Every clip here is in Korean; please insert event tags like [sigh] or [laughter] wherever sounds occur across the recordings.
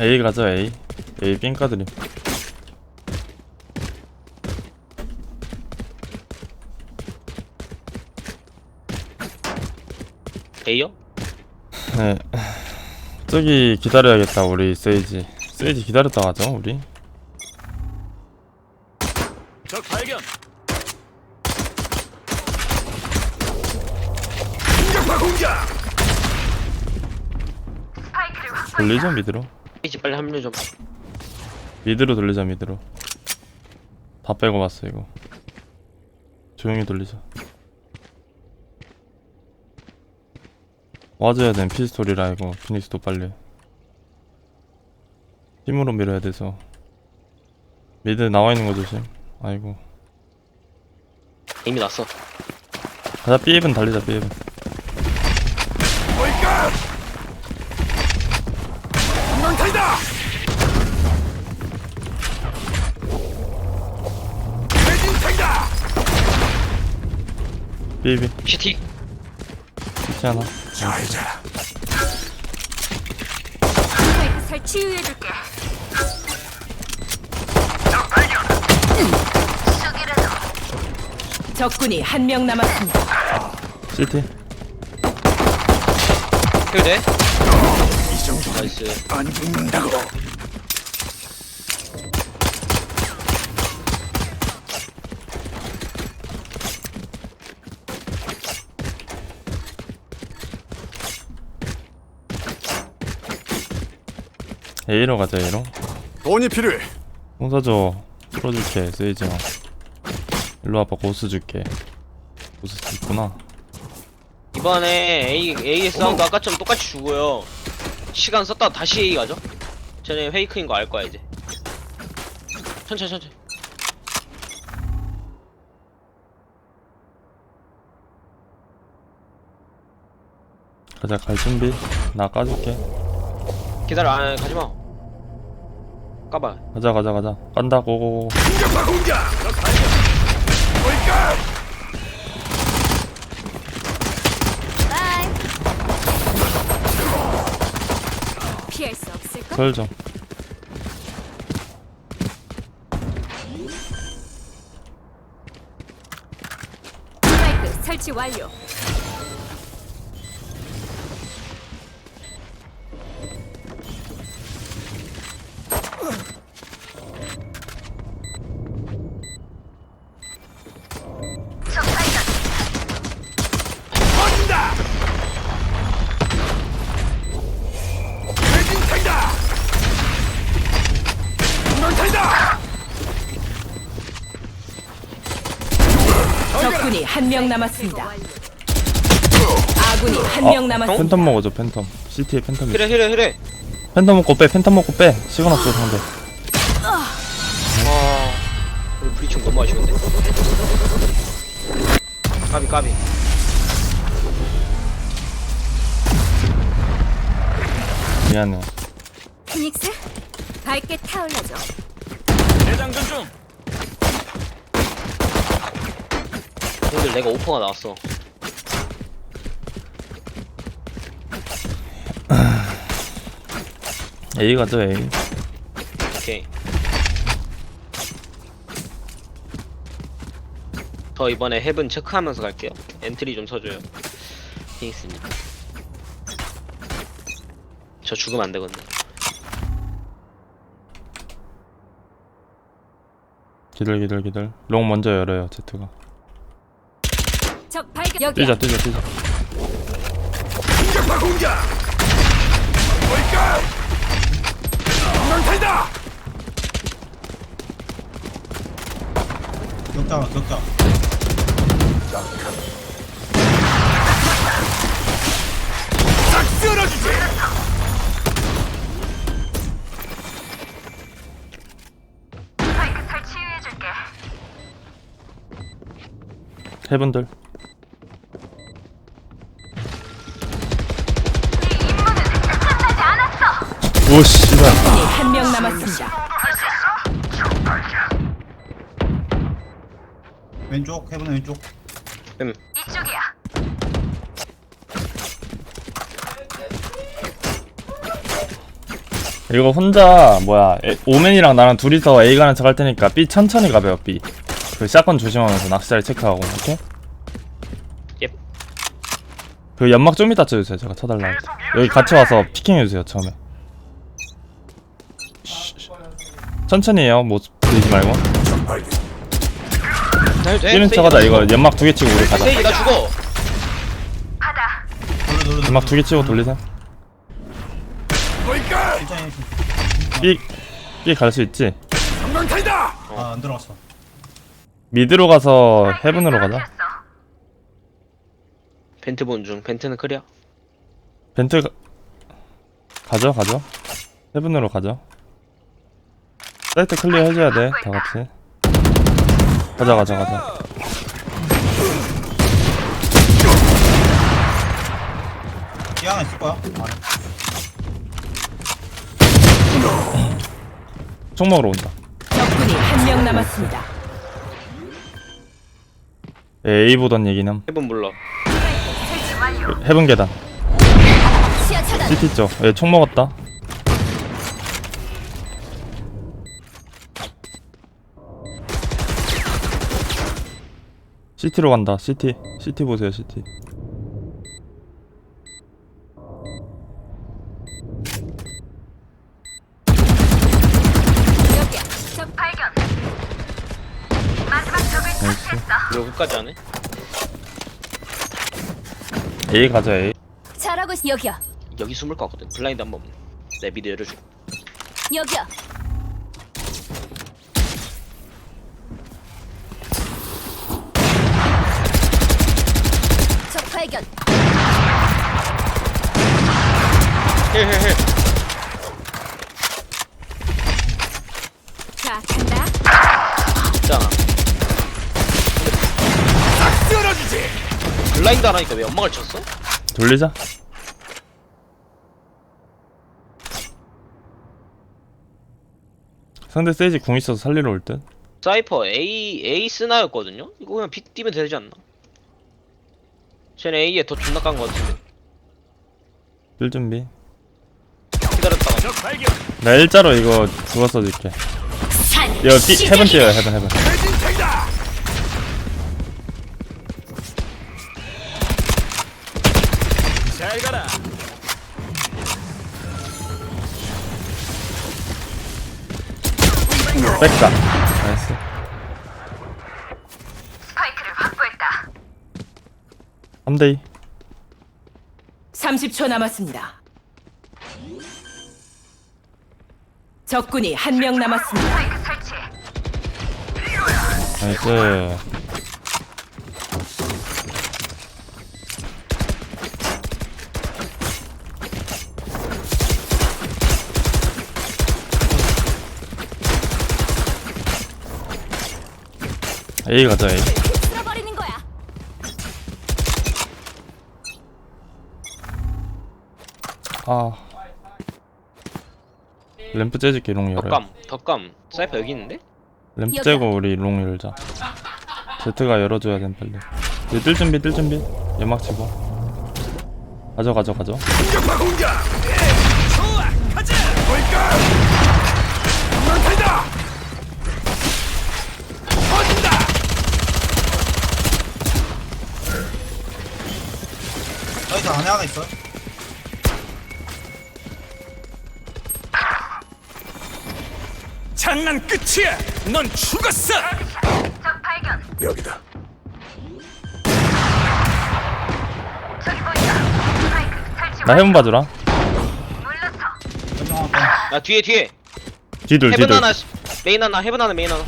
A 가자 A A 삥까 드림 A요? 네 저기 기다려야겠다 우리 세이지 세이지 기다렸다 가죠 우리 적 발견. 공격파 공격. 돌리자 미드로 이제 빨리 합류 좀. 미드로 돌리자 미드로. 다 빼고 왔어 이거. 조용히 돌리자. 와줘야 된 피스톨이라 이거. 피닉스도 빨리. 힘으로 밀어야 돼서. 미드 나와 있는 거 조심. 아이고. 이미 났어. 가자 B입은 달리자 B입은 B입이 CT. 있지 않아 잘자. 스파이크. 적 발견. 적군이 한 명 남았습니다. CT 이 정도 나이스. 안 죽는다고. A로 가자 A로 돈이 필요해. 홍사줘 풀어줄게 세이지 마 일로 와봐 고스 줄게 고스 있구나 이번에 A A 사운드 아까처럼 똑같이 주고요. 시간 썼다 다시 A 가죠. 쟤네 페이크인 거 알 거야 이제. 천천히 천천히. 가자 갈 준비 나 까줄게 기다려. 아, 가지 마. 까봐. 가자 가자 가자 깐다 고고고 공격파 공격. 뭘까? 바이. 피할 수 없을까? 설정 스파이크 설치 완료. 한 명 남았습니다. 아군이 한 명 남았습니다. 팬텀 먹어줘 팬텀 CT에 팬텀 있어 히레 히레 히레. 팬텀 먹고 빼 팬텀 먹고 빼 시간 없어 상대 와. 우리 브리충 너무 아쉬운데. 까비 까비. 미안해 피닉스 밝게 타올라줘. 대장전 중. 형들 내가 오퍼가 나왔어. [laughs] A 가자 A 오케이. 저 이번에 헤븐 체크하면서 갈게요. 엔트리 좀 쳐줘요. 피닉스입니다. 저 죽으면 안 되거든요. 기들 기들 기들 롱 먼저 열어요 제트가 적 발견. 여기야. 뛰자 뛰자 뛰자 공격파 공격. 뭘까? 망탈이다. 격자 격자 싹 쓸어주지. 해분들 오 씨발 적군이 한명 남았습니다. 왼쪽 해보는 왼쪽 음. 이거 혼자 뭐야 에- 오맨이랑 나랑 둘이서 A 가는 척할 테니까 B 천천히 가봐요 B 그 샷건 조심하면서 낚시자리 체크하고 오케이? 옙. 그 연막 좀 이따 쳐주세요 제가 쳐달라고 여기 같이 와서 피킹해주세요 처음에 쉬, 천천히 해요 뭐 들리지 말고. 해도 돼? 뛰는 척 하자 이거 연막 두 개 치고 우리 가자 세이지 나 죽어 연막 두 개 치고 돌리세요 뭘까? B B 갈수 있지? 전방탄이다. 아, 안 들어갔어. 미드로 가서 헤븐으로 가자 벤트 본 중 벤트는 크리어 벤트 가... 가죠 가죠 헤븐으로 가죠 사이트 클리어 해줘야 돼 다 같이. 가자 가자 가자. 이 하나 있을 거야. 총 먹으러 온다. 적군이 한 명 남았습니다. A 보던 얘기는. 해본 몰라 헤븐 계단. 시야 차단. CT 쪽얘총 먹었다 CT로 간다 CT CT 보세요. 나이스 이거 끝까지 하네 A 가자 A 잘하고 있. 여기야. 여기 숨을 것 같거든 블라인드 한번 내 미드 열어줘 여기야. 발견. 헬헬헬 자, 간다. 있잖아 쓰러지지. 블라인드 하라니까 왜 연막을 쳤어? 돌리자 상대 세이지 궁 있어서 살리러 올 듯 사이퍼 A A 스나였거든요? 이거 그냥 B 뛰면 되지 않나? 쟤네 A에 더 존나 깐거 같은데 뜰 준비 기다렸다가. 나 일자로 이거 그거 써줄게 산. 이거 B 헤븐 뛰어요 헤븐 헤븐 대진탱이다. 잘 가라. 백사 나이스 스파이크를 확보했다. 3대2 30초 남았습니다. 적군이 한 명 남았습니다. 나이스 A 가자 A 아 램프 째줄게 롱 열어 덕감 덕감 사이퍼 여기 있는데? 램프. 째고 우리 롱 열자 제트가 열어줘야 돼 빨리 이제 뜰 준비 뜰 준비 연막 치고 가져 가져 가져 공격파 공격. 끝이야. 넌 죽었어. 적 발견. 여기다. 저기 보인다. 스파이크 설치. 나 해본 봐주라 물러서. 아 뒤에 뒤에 뒤돌 헤븐 뒤돌 하나 메인 하나 헤븐 하나 메인 하나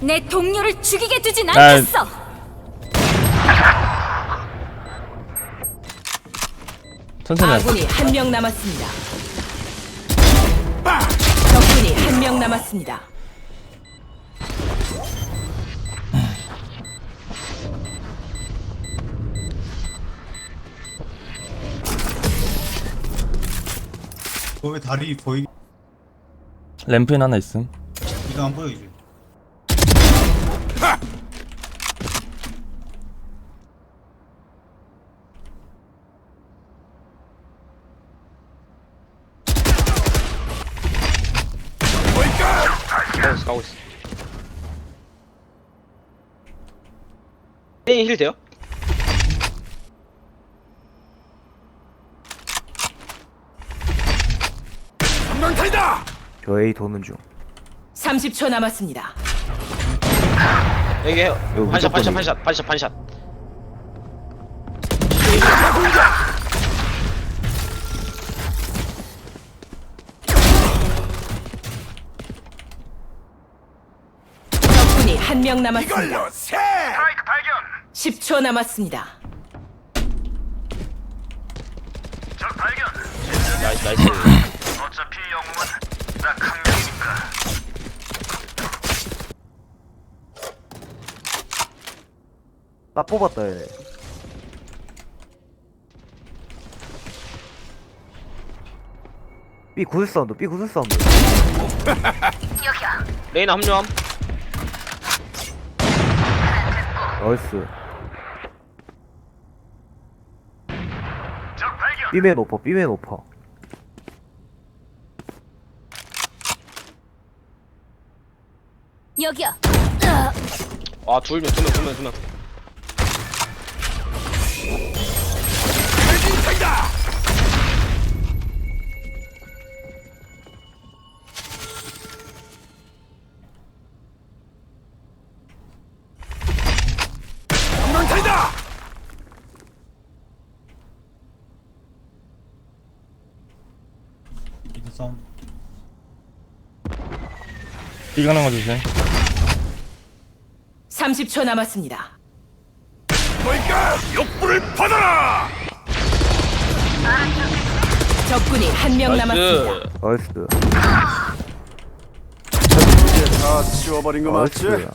내 동료를 죽이게 두진 아, 않겠어. 천천히 하자 아군이 한 명 남았습니다. 적군이 한 명 남았습니다. 거기 다리 보이게 램프인 하나 있음 이거 안 보여 이제. 가고 있어. 페인 힐 돼요? 전방탄이다. 저 A 도는 중 30초 남았습니다. 여기 해요. 이거 반샷, 반샷, 무조건 반샷, 반샷, 반샷. 적군이 한 명 남았습니다. 이걸로 세. 10초 남았습니다. 나이스, 나이스. [laughs] 딱 뽑았다 얘 B 구슬 사운드 B 구슬 사운드. 레이나 합류함. 나이스 B맨 오퍼 B맨 오퍼 여기야. 아, 둘 명, 두 명, 두 명, 두 명. B 가는 거 주세요 30초 남았습니다. 뭘까? 욕불을 받아라. 적군이 한 명 남았습니다. 나이스. 나이스 다 치워버린 거 맞지? 나이스